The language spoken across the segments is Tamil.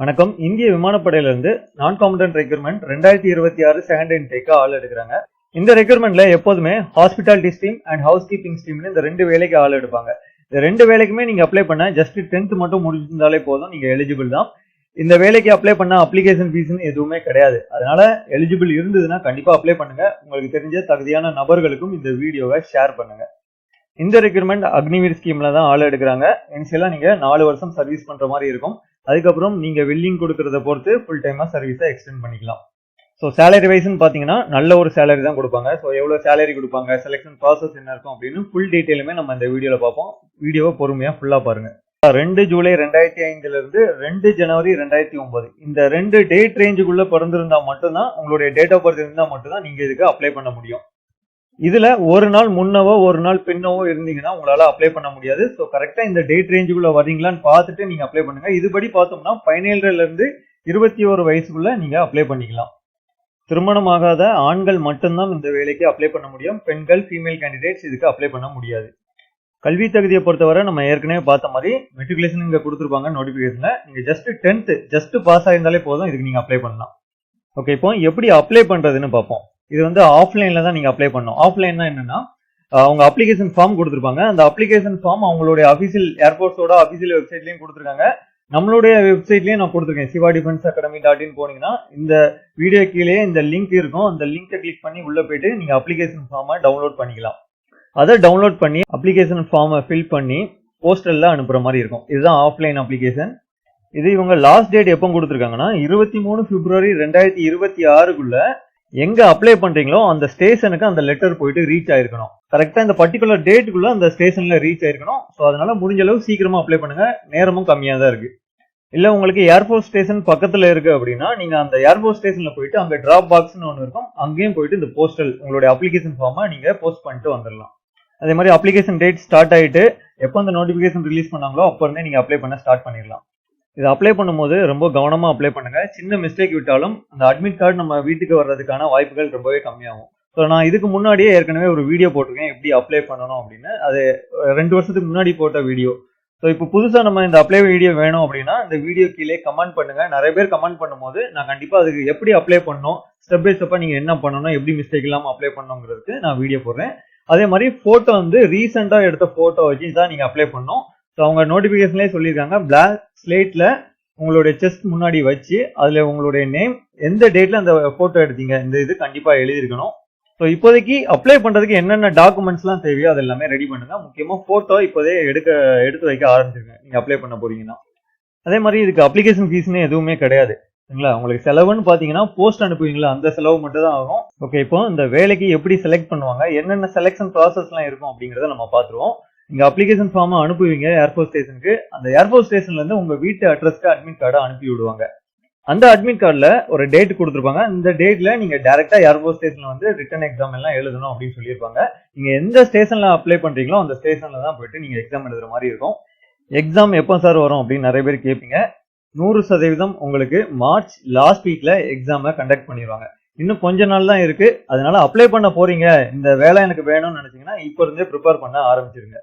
வணக்கம். இந்திய விமானப்படையிலிருந்து நான் காம்படன்ட் ரெக்யூர்மெண்ட் ரெண்டாயிரத்தி இருபத்தி ஆறு செகண்ட் இன்டேக்கு ஆள் எடுக்கிறாங்க. இந்த ரெக்யூர்மெண்ட்ல எப்போதுமே hospitality stream and housekeeping ஸ்ட்ரீம்னு இந்த ரெண்டு வேலைக்கு ஆள் எடுப்பாங்க. இந்த ரெண்டு வேலைக்குமே நீங்க அப்ளை பண்ண ஜஸ்ட் டென்த் மட்டும் முடிஞ்சிருந்தாலே போதும் நீங்க எலிஜிபிள் தான். இந்த வேலைக்கு அப்ளை பண்ண அப்ளிகேஷன் ஃபீஸ்னு எதுவுமே கிடையாது. அதனால எலிஜிபிள் இருந்ததுன்னா கண்டிப்பா அப்ளை பண்ணுங்க. உங்களுக்கு தெரிஞ்ச தகுதியான நபர்களுக்கும் இந்த வீடியோவை ஷேர் பண்ணுங்க. இந்த ரெக்யூர்மெண்ட் அக்னிவீர் ஸ்கீம்ல தான் ஆள் எடுக்கிறாங்க. இனிஷியலா நீங்க நாலு வருஷம் சர்வீஸ் பண்ற மாதிரி இருக்கும். அதுக்கப்புறம் நீங்க வில்லிங் கொடுக்கறத பொறுத்து ஃபுல் டைமா சர்வீஸை எக்ஸ்டெண்ட் பண்ணிக்கலாம். ஸோ சேலரி வைஸ்னு பார்த்தீங்கன்னா நல்ல ஒரு சேலரி தான் கொடுப்பாங்க. ஸோ எவ்வளோ சேலரி கொடுப்பாங்க செலெக்ஷன் ப்ராசஸ் என்ன இருக்கும் அப்படின்னு ஃபுல் டீட்டெயிலுமே நம்ம இந்த வீடியோவில் பார்ப்போம். வீடியோவை பொறுமையாக ஃபுல்லாக பாருங்க. ரெண்டு ஜூலை ரெண்டாயிரத்தி ஐந்துல இருந்து ரெண்டு ஜனவரி ரெண்டாயிரத்தி ஒன்பது. இந்த ரெண்டு டேட் ரேஞ்சுக்குள்ள பிறந்திருந்தா மட்டும்தான் உங்களுடைய டேட் ஆஃப் பர்த் இருந்தால் மட்டும்தான் நீங்க இதுக்கு அப்ளை பண்ண முடியும். இதுல ஒரு நாள் முன்னவோ ஒரு நாள் பின்னவோ இருந்தீங்கன்னா உங்களால அப்ளை பண்ண முடியாது. ஸோ கரெக்டா இந்த டேட் ரேஞ்சுக்குள்ள வரீங்களான்னு பார்த்துட்டு நீங்க அப்ளை பண்ணுங்க. இதுபடி பார்த்தோம்னா பதினேழுல இருந்து இருபத்தி ஒரு வயசுக்குள்ள நீங்க அப்ளை பண்ணிக்கலாம். திருமணமாகாத ஆண்கள் மட்டும்தான் இந்த வேலைக்கு அப்ளை பண்ண முடியும். பெண்கள் ஃபீமேல் கேண்டிடேட்ஸ் இதுக்கு அப்ளை பண்ண முடியாது. கல்வி தகுதியை பொறுத்தவரை நம்ம ஏற்கனவே பார்த்த மாதிரி மெட்ரிகுலேஷன் இங்கே கொடுத்துருப்பாங்க நோட்டிஃபிகேஷன்ல நீங்க ஜஸ்ட் டென்த்து ஜஸ்ட் பாஸ் ஆயிருந்தாலே போதும் இதுக்கு நீங்க அப்ளை பண்ணலாம். ஓகே இப்போ எப்படி அப்ளை பண்றதுன்னு பார்ப்போம். இது வந்து ஆஃப்லைனில் தான் நீங்கள் அப்ளை பண்ணணும். ஆஃப்லைன்னா என்னன்னா அவங்க அப்ளிகேஷன் ஃபார்ம் கொடுத்துருப்பாங்க. அந்த அப்ளிகேஷன் ஃபார்ம் அவங்களுடைய அஃபிஷியல் ஏர்போர்ட்ஸோட அஃபிஷியல் வெப்சைட்லையும் கொடுத்துருக்காங்க. நம்மளுடைய வெப்சைட்லேயும் நான் கொடுத்துருக்கேன். Siva defence academy dot in போனீங்கன்னா இந்த வீடியோ கீழே இந்த லிங்க் இருக்கும். அந்த லிங்கை கிளிக் பண்ணி உள்ளே போயிட்டு நீங்கள் அப்ளிகேஷன் ஃபார்மை டவுன்லோட் பண்ணிக்கலாம். அதை டவுன்லோட் பண்ணி அப்ளிகேஷன் ஃபார்மை ஃபில் பண்ணி போஸ்டலில் அனுப்புகிற மாதிரி இருக்கும். இதுதான் ஆஃப்லைன் அப்ளிகேஷன் இது இவங்க லாஸ்ட் டேட் எப்போ கொடுத்துருக்காங்கன்னா இருபத்தி மூணு பிப்ரவரி ரெண்டாயிரத்தி இருபத்தி ஆறுக்குள்ள எங்க அப்ளை பண்றீங்களோ அந்த ஸ்டேஷனுக்கு அந்த லெட்டர் போயிட்டு ரீச் ஆயிருக்கணும். கரெக்டா இந்த பர்டிகுலர் டேட்டுக்குள்ள அந்த ஸ்டேஷன்ல ரீச் ஆயிருக்கணும். ஸோ அதனால முடிஞ்ச அளவு சீக்கிரமா அப்ளை பண்ணுங்க. நேரமும் கம்மியா தான் இருக்கு. இல்ல உங்களுக்கு ஏர்போர்ட் ஸ்டேஷன் பக்கத்துல இருக்கு அப்படின்னா நீங்க அந்த ஏர்போர்ட் ஸ்டேஷன்ல போயிட்டு அங்க டிராப் பாக்ஸ்னு ஒன்று இருக்கும். அங்கேயும் போயிட்டு இந்த போஸ்டல் உங்களுடைய அப்ளிகேஷன் ஃபார்மை நீங்க போஸ்ட் பண்ணிட்டு வந்துடலாம் அதே மாதிரி அப்ளிகேஷன் டேட் ஸ்டார்ட் ஆயிட்டு எப்போ அந்த நோட்டிபிகேஷன் ரிலீஸ் பண்ணாங்களோ அப்போ இருந்தே நீங்க அப்ளை பண்ண ஸ்டார்ட் பண்ணிடலாம் இதை அப்ளை பண்ணும்போது ரொம்ப கவனமாக அப்ளை பண்ணுங்கள் சின்ன மிஸ்டேக் விட்டாலும் அந்த அட்மிட் கார்டு நம்ம வீட்டுக்கு வர்றதுக்கான வாய்ப்புகள் ரொம்பவே கம்மியாகும். ஸோ நான் இதுக்கு முன்னாடியே ஏற்கனவே ஒரு வீடியோ போட்டிருக்கேன். எப்படி அப்ளை பண்ணணும் அப்படின்னு. அது ரெண்டு வருஷத்துக்கு முன்னாடி போட்ட வீடியோ ஸோ இப்போ புதுசாக நம்ம இந்த அப்ளை வீடியோ வேணும் அப்படின்னா இந்த வீடியோ கீழே கமெண்ட் பண்ணுங்க. நிறைய பேர் கமெண்ட் பண்ணும்போது நான் கண்டிப்பாக அதுக்கு எப்படி அப்ளை பண்ணணும் ஸ்டெப் பை ஸ்டெப்பாக நீங்கள் என்ன பண்ணணும் எப்படி மிஸ்டேக் இல்லாமல் அப்ளை பண்ணணுங்கிறதுக்கு நான் வீடியோ போடுறேன். அதே மாதிரி ஃபோட்டோ வந்து ரீசெண்டாக எடுத்த ஃபோட்டோ வச்சு தான் நீங்கள் அப்ளை பண்ணணும். ஸோ அவங்க நோட்டிஃபிகேஷன்லேயே சொல்லியிருக்காங்க. பிளாக் ஸ்லேட்டில் உங்களுடைய செஸ்ட் முன்னாடி வச்சு அதில் உங்களுடைய நேம் எந்த டேட்டில் அந்த ஃபோட்டோ எடுத்தீங்க இந்த இது கண்டிப்பாக எழுதியிருக்கணும். ஸோ இப்போதைக்கு அப்ளை பண்ணுறதுக்கு என்னென்ன டாக்குமெண்ட்ஸ்லாம் தேவையோ அது எல்லாமே ரெடி பண்ணுங்க. முக்கியமாக ஃபோட்டோ இப்போதே எடுக்க எடுத்து வைக்க ஆரம்பிச்சிருங்க. நீங்கள் அப்ளை பண்ண போகிறீங்கன்னா அதே மாதிரி இதுக்கு அப்ளிகேஷன் ஃபீஸ்னு எதுவுமே கிடையாது. சரிங்களா? உங்களுக்கு செலவுன்னு பார்த்தீங்கன்னா போஸ்ட் அனுப்புவீங்களா? அந்த செலவு மட்டும் தான் ஆகும். ஓகே இப்போ இந்த வேலைக்கு எப்படி செலக்ட் பண்ணுவாங்க? என்னென்ன செலெக்ஷன் ப்ராசஸ்லாம் இருக்கும் அப்படிங்கிறத நம்ம பார்த்துருவோம். நீங்கள் அப்ளிகேஷன் ஃபார்மை அனுப்புவீங்க ஏர்ஃபோர்ஸ் ஸ்டேஷனுக்கு அந்த ஏர்ஃபோர்ஸ் ஸ்டேஷன்லேருந்து உங்கள் வீட்டு அட்ரஸ்க்கு அட்மிட் கார்டை அனுப்பி விடுவாங்க. அந்த அட்மிட் கார்டில் ஒரு டேட் கொடுத்துருப்பாங்க. இந்த டேட்டில் நீங்கள் டேரெக்டாக ஏர்ஃபோர்ஸ் ஸ்டேஷனில் வந்து ரிட்டன் எக்ஸாம் எல்லாம் எழுதணும் அப்படின்னு சொல்லியிருப்பாங்க. நீங்கள் எந்த ஸ்டேஷனில் அப்ளை பண்ணுறீங்களோ அந்த ஸ்டேஷனில் தான் போயிட்டு நீங்கள் எக்ஸாம் எழுதுற மாதிரி இருக்கும். எக்ஸாம் எப்போ சார் வரும் அப்படின்னு நிறைய பேர் கேட்பீங்க நூறு சதவீதம் உங்களுக்கு மார்ச் லாஸ்ட் வீக்கில் எக்ஸாமை கண்டக்ட் பண்ணிடுவாங்க இன்னும் கொஞ்ச நாள் தான் இருக்குது அதனால அப்ளை பண்ண போகிறீங்க இந்த வேலை எனக்கு வேணும்னு நினச்சிங்கன்னா இப்போ இருந்தே ப்ரிப்பேர் பண்ண ஆரம்பிச்சிருங்க.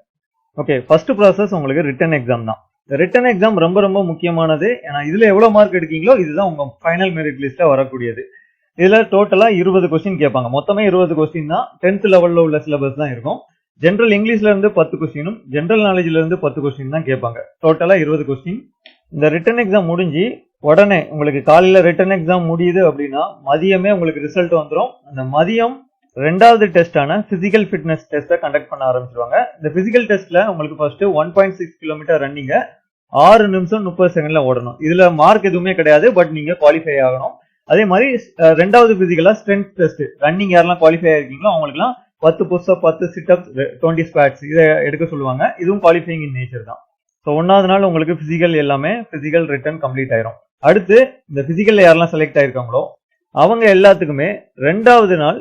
ஓகே ஃபர்ஸ்ட் ப்ராசஸ் உங்களுக்கு ரிட்டன் எக்ஸாம் தான். ரிட்டன் எக்ஸாம் ரொம்ப ரொம்ப முக்கியமானது. ஏன்னா இதுல எவ்வளவு மார்க் எடுக்கீங்களோ இதுதான் உங்க ஃபைனல் மெரிட் லிஸ்ட்ல வரக்கூடியது. இதுல டோட்டலா இருபது கொஸ்டின் கேட்பாங்க. மொத்தமே இருபது கொஸ்டின் தான். டென்த் லெவல்ல உள்ள சிலபஸ் தான் இருக்கும். ஜென்ரல் இங்கிலீஷ்ல இருந்து பத்து கொஸ்டினும் ஜென்ரல் நாலேஜ்ல இருந்து பத்து கொஸ்டின் தான் கேட்பாங்க. டோட்டலா இருபது கொஸ்டின் இந்த ரிட்டன் எக்ஸாம் முடிஞ்சு உடனே உங்களுக்கு காலையில ரிட்டன் எக்ஸாம் முடியுது அப்படின்னா மதியமே உங்களுக்கு ரிசல்ட் வந்துடும் அந்த மதியம் ரெண்டாவது டெஸ்டான பிசிக்கல் ஃபிட்னஸ் டெஸ்ட்டை கண்டக்ட் பண்ண ஆரம்பிச்சிருவாங்க. இந்த பிசிக்கல் டெஸ்ட்ல உங்களுக்கு first one point six kilometre ரன்னிங்க ஆறு நிமிஷம் முப்பது செகண்ட்ல ஓடணும். இதுல மார்க் எதுவுமே கிடையாது பட் நீங்க குவாலிஃபை ஆகணும். அதே மாதிரி ரெண்டாவது பிசிக்கலா ஸ்ட்ரென்த் டெஸ்ட் ரன்னிங் யாரெல்லாம் குவாலிஃபை ஆயிருக்கீங்களோ அவங்களுக்குலாம் பத்து புஷ்அப் பத்து சிட்டப்ஸ் டுவெண்ட்டி ஸ்குவாட்ஸ் இதை எடுக்க சொல்லுவாங்க. இதுவும் குவாலிஃபைங் இன் நேச்சர் தான். ஸோ ஒன்றாவது நாள் உங்களுக்கு பிசிக்கல் எல்லாமே பிசிக்கல் ரிட்டர்ன் கம்ப்ளீட் ஆயிரும். அடுத்து இந்த பிசிக்கல்ல யாரெல்லாம் செலக்ட் ஆயிருக்காங்களோ அவங்க எல்லாத்துக்குமே ரெண்டாவது நாள்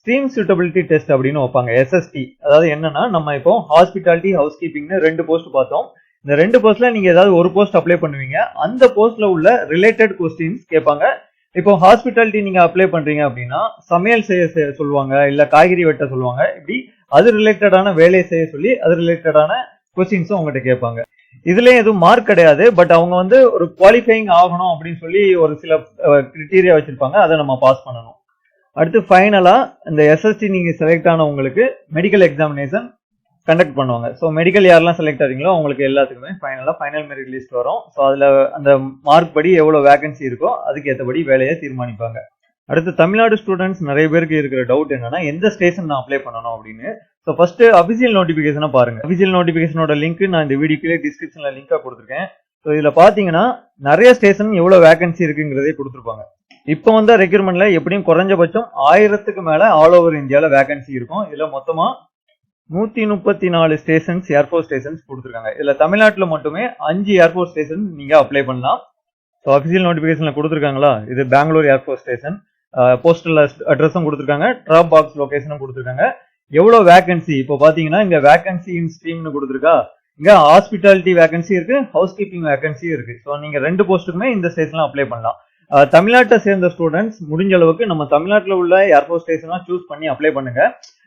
ஸ்ட்ரீம் சூட்டபிலிட்டி டெஸ்ட் அப்படின்னு வைப்பாங்க எஸ்எஸ்டி அதாவது என்னன்னா நம்ம இப்போ ஹாஸ்பிட்டாலிட்டி ஹவுஸ் கீப்பிங்னு ரெண்டு போஸ்ட் பார்த்தோம். இந்த ரெண்டு போஸ்ட்ல நீங்க ஏதாவது ஒரு போஸ்ட் அப்ளை பண்ணுவீங்க. அந்த போஸ்ட்ல உள்ள ரிலேட்டட் கொஸ்டின்ஸ் கேட்பாங்க. இப்போ ஹாஸ்பிட்டாலிட்டி நீங்க அப்ளை பண்றீங்க அப்படின்னா சமையல் செய்ய சொல்லுவாங்க இல்ல காய்கறி வெட்ட சொல்லுவாங்க. இப்படி அது ரிலேட்டடான வேலையை செய்ய சொல்லி அது ரிலேட்டடான கொஸ்டின்ஸும் உங்ககிட்ட கேட்பாங்க. இதுலயும் எதுவும் மார்க் கிடையாது பட் அவங்க வந்து ஒரு குவாலிஃபைங் ஆகணும் அப்படின்னு சொல்லி ஒரு சில கிரிட்டீரியா வச்சிருப்பாங்க. அதை நம்ம பாஸ் பண்ணணும். அடுத்து ஃபைனலாக இந்த எஸ்எஸ்டி நீங்கள் செலக்ட் ஆனவங்களுக்கு மெடிக்கல் எக்ஸாமினேஷன் கண்டக்ட் பண்ணுவாங்க. ஸோ மெடிக்கல் யாரெல்லாம் செலக்ட் ஆகிறீங்களோ அவங்களுக்கு எல்லாத்துக்குமே ஃபைனலாக ஃபைனல் மெரிட் லிஸ்ட் வரும். ஸோ அதில் அந்த மார்க் படி எவ்வளோ வேகன்சி இருக்கோ அதுக்கு ஏற்றபடி வேலையை தீர்மானிப்பாங்க. அடுத்து தமிழ்நாடு ஸ்டூடெண்ட்ஸ் நிறைய பேருக்கு இருக்கிற டவுட் என்னன்னா எந்த ஸ்டேஷன் நான் அப்ளை பண்ணணும் அப்படின்னு. ஸோ ஃபர்ஸ்ட் அபிஷியல் நோட்டிஃபிகேஷனை பாருங்க. அபிஷியல் நோட்டிஃபிகேஷனோட லிங்க் நான் இந்த வீடியோக்குள்ளே டிஸ்கிரிப்ஷனில் லிங்காக கொடுத்துருக்கேன். ஸோ இதில் பார்த்தீங்கன்னா நிறைய ஸ்டேஷன் எவ்வளோ வேகன்சி இருக்குங்கிறதே கொடுத்துருப்பாங்க. இப்போ வந்த ரெக்யூர்மெண்ட்ல எப்படியும் குறைஞ்சபட்சம் ஆயிரத்துக்கு மேல ஆல் ஓவர் இந்தியாவில் வேகன்சி இருக்கும். இதுல மொத்தமா நூத்தி முப்பத்தி நாலு ஸ்டேஷன்ஸ் ஏர்ஃபோர்ஸ் ஸ்டேஷன்ஸ் கொடுத்துருக்காங்க. இதுல தமிழ்நாட்டில் மட்டுமே அஞ்சு ஏர்ஃபோர்ஸ் ஸ்டேஷன் நீங்க அப்ளை பண்ணலாம். ஸோ அஃபிஷியல் நோட்டிஃபிகேஷன்ல கொடுத்துருக்காங்களா? இது Bangalore air force station postal அட்ரஸும் கொடுத்துருக்காங்க. ட்ராப் பாக்ஸ் லொகேஷனும் கொடுத்துருக்காங்க. எவ்வளோ வேகன்சி இப்போ பாத்தீங்கன்னா இங்க வேகன்சி இன் ஸ்ட்ரீம்னு கொடுத்துருக்கா. இங்க ஹாஸ்பிட்டாலிட்டி வேகன்சி இருக்கு ஹவுஸ் கீப்பிங் வேகன்சி இருக்கு. ஸோ நீங்க ரெண்டு போஸ்ட்டுக்குமே இந்த ஸ்டேஷன்ல அப்ளை பண்ணலாம். தமிழ்நாட்டை சேர்ந்த ஸ்டூடெண்ட்ஸ் முடிஞ்ச அளவுக்கு நம்ம தமிழ்நாட்டில் உள்ள ஏர்ஃபோர்ஸ் ஸ்டேஷனாக சூஸ் பண்ணி அப்ளை பண்ணுங்க.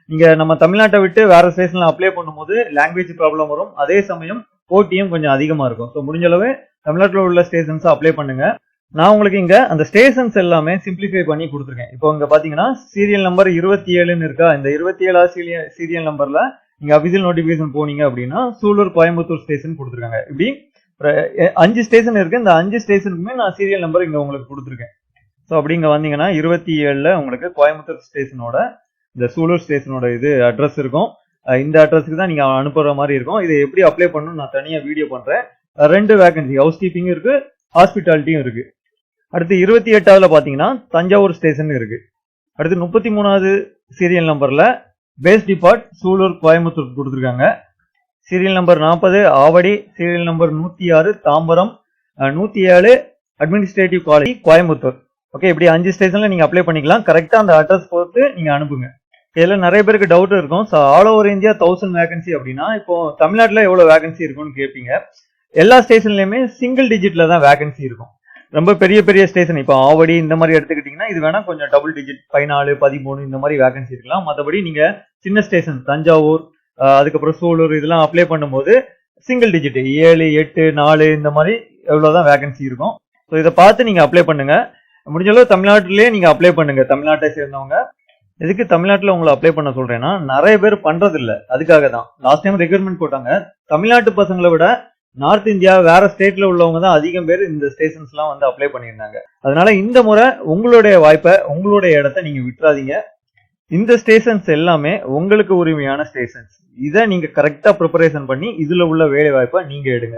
நீங்க நம்ம தமிழ்நாட்டை விட்டு வேற ஸ்டேஷன்ல அப்ளை பண்ணும்போது லாங்குவேஜ் ப்ராப்ளம் வரும். அதே சமயம் போட்டியும் கொஞ்சம் அதிகமா இருக்கும். ஸோ முடிஞ்ச அளவு தமிழ்நாட்டில் உள்ள ஸ்டேஷன்ஸ் அப்ளை பண்ணுங்க. நான் உங்களுக்கு இங்க அந்த ஸ்டேஷன்ஸ் எல்லாமே சிம்பிளிஃபை பண்ணி கொடுத்துருக்கேன். இப்போ இங்க பாத்தீங்கன்னா சீரியல் நம்பர் இருபத்தி ஏழுன்னு இருக்கா? இந்த இருபத்தி ஏழாவது சீரியல் சீரியல் நம்பர்ல நீங்க அபிஷியல் நோட்டிபிகேஷன் போனீங்க அப்படின்னா சூலூர் கோயம்புத்தூர் ஸ்டேஷன் கொடுத்துருக்காங்க. இப்படி அஞ்சு ஸ்டேஷன் இருக்கு. இந்த அஞ்சு ஸ்டேஷனுக்குமே நான் சீரியல் நம்பர் இங்க உங்களுக்கு கொடுத்துருக்கேன். ஸோ அப்படி இங்க வந்தீங்கன்னா இருபத்தி ஏழுல உங்களுக்கு கோயம்புத்தூர் ஸ்டேஷனோட இந்த சூலூர் ஸ்டேஷனோட இது அட்ரஸ் இருக்கும். இந்த அட்ரஸ்க்கு தான் நீங்க அனுப்புற மாதிரி இருக்கும். இதை எப்படி அப்ளை பண்ணணும் நான் தனியா வீடியோ பண்றேன். ரெண்டு வேகன்சி ஹவுஸ் கீப்பிங் இருக்கு ஹாஸ்பிட்டாலிட்டியும் இருக்கு. அடுத்து இருபத்தி எட்டாவதுல பாத்தீங்கன்னா தஞ்சாவூர் ஸ்டேஷன் இருக்கு. அடுத்து முப்பத்தி மூணாவது சீரியல் நம்பர்ல பேஸ் டிபார்ட் சூலூர் கோயம்புத்தூர் கொடுத்துருக்காங்க. சீரியல் நம்பர் நாற்பது ஆவடி சீரியல் நம்பர் நூத்தி ஆறு தாம்பரம் நூற்றி நூத்தி ஏழு அட்மினிஸ்ட்ரேட்டிவ் காலேஜ் கோயம்புத்தூர். ஓகே இப்படி அஞ்சு ஸ்டேஷன்ல நீங்க அப்ளை பண்ணிக்கலாம். கரெக்டா அந்த அட்ரஸ் பொறுத்து நீங்க அனுப்புங்க. இதுல நிறைய பேருக்கு டவுட் இருக்கும். So all over India thousand vacancy அப்படின்னா இப்போ தமிழ்நாட்டில் எவ்வளவு வேகன்சி இருக்கும்னு கேட்பீங்க எல்லா ஸ்டேஷன்லயுமே சிங்கிள் டிஜிட்ல தான் வேகன்சி இருக்கும். ரொம்ப பெரிய பெரிய ஸ்டேஷன் இப்போ ஆவடி இந்த மாதிரி எடுத்துக்கிட்டீங்கன்னா இது வேணா கொஞ்சம் டபுள் டிஜிட் பதினாலு பதிமூணு இந்த மாதிரி வேகன்சி இருக்கலாம். மற்றபடி நீங்க சின்ன ஸ்டேஷன் தஞ்சாவூர் அதுக்கப்புறம் சூலூர் இதெல்லாம் அப்ளை பண்ணும்போது சிங்கிள் டிஜிட் ஏழு எட்டு நாலு இந்த மாதிரி எவ்வளோதான் வேகன்சி இருக்கும். ஸோ இதை பார்த்து நீங்கள் அப்ளை பண்ணுங்க. முடிஞ்ச அளவு தமிழ்நாட்டிலேயே நீங்கள் அப்ளை பண்ணுங்க. தமிழ்நாட்டை சேர்ந்தவங்க. எதுக்கு தமிழ்நாட்டில் உங்களை அப்ளை பண்ண சொல்றேன்னா நிறைய பேர் பண்றது அதுக்காக தான். லாஸ்ட் டைம் ரெக்ரூட்மெண்ட் போட்டாங்க. தமிழ்நாட்டு பசங்களை விட நார்த் இந்தியா வேற ஸ்டேட்ல உள்ளவங்க தான் அதிகம் பேர் இந்த ஸ்டேஷன்ஸ்லாம் வந்து அப்ளை பண்ணியிருந்தாங்க. அதனால இந்த முறை உங்களுடைய வாய்ப்பை உங்களுடைய இடத்த நீங்க விட்டுறாதீங்க. இந்த ஸ்டேஷன்ஸ் எல்லாமே உங்களுக்கு உரிமையான ஸ்டேஷன்ஸ் இதை நீங்க கரெக்டா ப்ரிப்பரேஷன் பண்ணி இதுல உள்ள வேலை வாய்ப்பை நீங்க எடுங்க.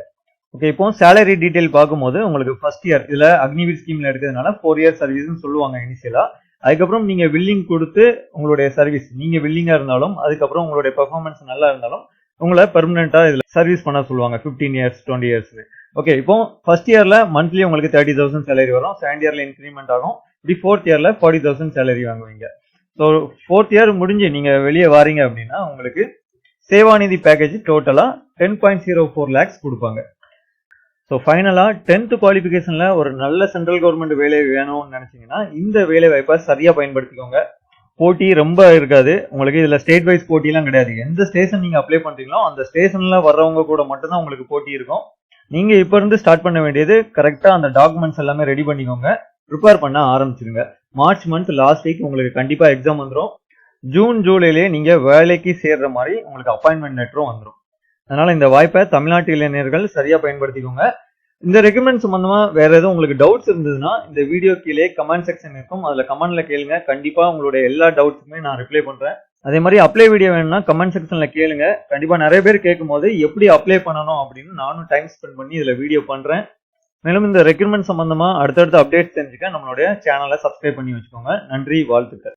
ஓகே இப்போ சேலரி டீடைல் பார்க்கும்போது உங்களுக்கு ஃபர்ஸ்ட் இயர் இதுல அக்னிவீர் ஸ்கீம்ல எடுக்கிறதுனால ஃபோர் இயர் சர்வீஸ்னு சொல்லுவாங்க இனிஷியலா அதுக்கப்புறம் நீங்க வில்லிங் கொடுத்து உங்களுடைய சர்வீஸ் நீங்க வில்லிங்கா இருந்தாலும் அதுக்கப்புறம் உங்களுடைய பெர்ஃபார்மன்ஸ் நல்லா இருந்தாலும் உங்களை பெர்மனண்டா இதுல சர்வீஸ் பண்ண சொல்லுவாங்க 15 இயர்ஸ் டுவெண்ட்டி இயர்ஸ் ஓகே இப்போ ஃபர்ஸ்ட் இயர்ல மந்த்லி உங்களுக்கு தேர்ட்டி தௌசண்ட் சேலரி வரும். செகண்ட் இயர்ல இன்க்ரிமெண்ட் ஆகும். இப்படி ஃபோர்த் இயர்ல ஃபார்ட்டி தௌசண்ட் சேலரி வாங்குவீங்க. ஸோ ஃபோர்த் இயர் முடிஞ்சு நீங்கள் வெளியே வாரீங்க அப்படின்னா உங்களுக்கு சேவாநிதி பேக்கேஜ் டோட்டலாக ten point zero four lakhs கொடுப்பாங்க. ஸோ ஃபைனலாக டென்த் குவாலிஃபிகேஷனில் ஒரு நல்ல சென்ட்ரல் கவர்மெண்ட் வேலை வேணும்னு நினச்சிங்கன்னா இந்த வேலை வாய்ப்பை சரியாக பயன்படுத்திக்கோங்க. போட்டி ரொம்ப இருக்காது. உங்களுக்கு இதில் ஸ்டேட் வைஸ் போட்டிலாம் கிடையாது. எந்த ஸ்டேஷன் நீங்கள் அப்ளை பண்ணுறீங்களோ அந்த ஸ்டேஷனில் வர்றவங்க கூட மட்டும்தான் உங்களுக்கு போட்டி இருக்கும். நீங்கள் இப்போ இருந்து ஸ்டார்ட் பண்ண வேண்டியது கரெக்டாக அந்த டாக்குமெண்ட்ஸ் எல்லாமே ரெடி பண்ணிக்கோங்க. ப்ரிப்பேர் பண்ண ஆரம்பிச்சிருங்க. மார்ச் மந்த் லாஸ்ட் வீக் உங்களுக்கு கண்டிப்பாக எக்ஸாம் வந்துடும் ஜூன் ஜூலைலேயே நீங்கள் வேலைக்கு சேர்ற மாதிரி உங்களுக்கு அப்பாயின்மெண்ட் லெட்டரும் வந்துடும் அதனால் இந்த வாய்ப்பை தமிழ்நாட்டு இளைஞர்கள் சரியாக பயன்படுத்திக்கோங்க. இந்த ரெக்கமெண்ட் சம்மந்தமாக வேற எதுவும் உங்களுக்கு டவுட்ஸ் இருந்ததுன்னா இந்த வீடியோ கீழே கமெண்ட் செக்ஷன் இருக்கும். அதில் கமெண்ட்டில் கேளுங்க. கண்டிப்பாக உங்களுடைய எல்லா டவுட்ஸுமே நான் ரிப்ளை பண்ணுறேன் அதே மாதிரி அப்ளை வீடியோ வேணும்னா கமெண்ட் செக்ஷனில் கேளுங்க. கண்டிப்பாக நிறைய பேர் கேட்கும் போது எப்படி அப்ளை பண்ணணும் அப்படின்னு நானும் டைம் ஸ்பெண்ட் பண்ணி இதில் வீடியோ பண்ணுறேன் மேலும் இந்த ரெக்ரூட்மெண்ட் சம்பந்தமா அடுத்தடுத்த அப்டேட்ஸ் தெரிஞ்சுக்க நம்மளுடைய சேனலை சப்ஸ்கிரைப் பண்ணி வச்சுக்கோங்க. நன்றி வாழ்த்துக்கள்.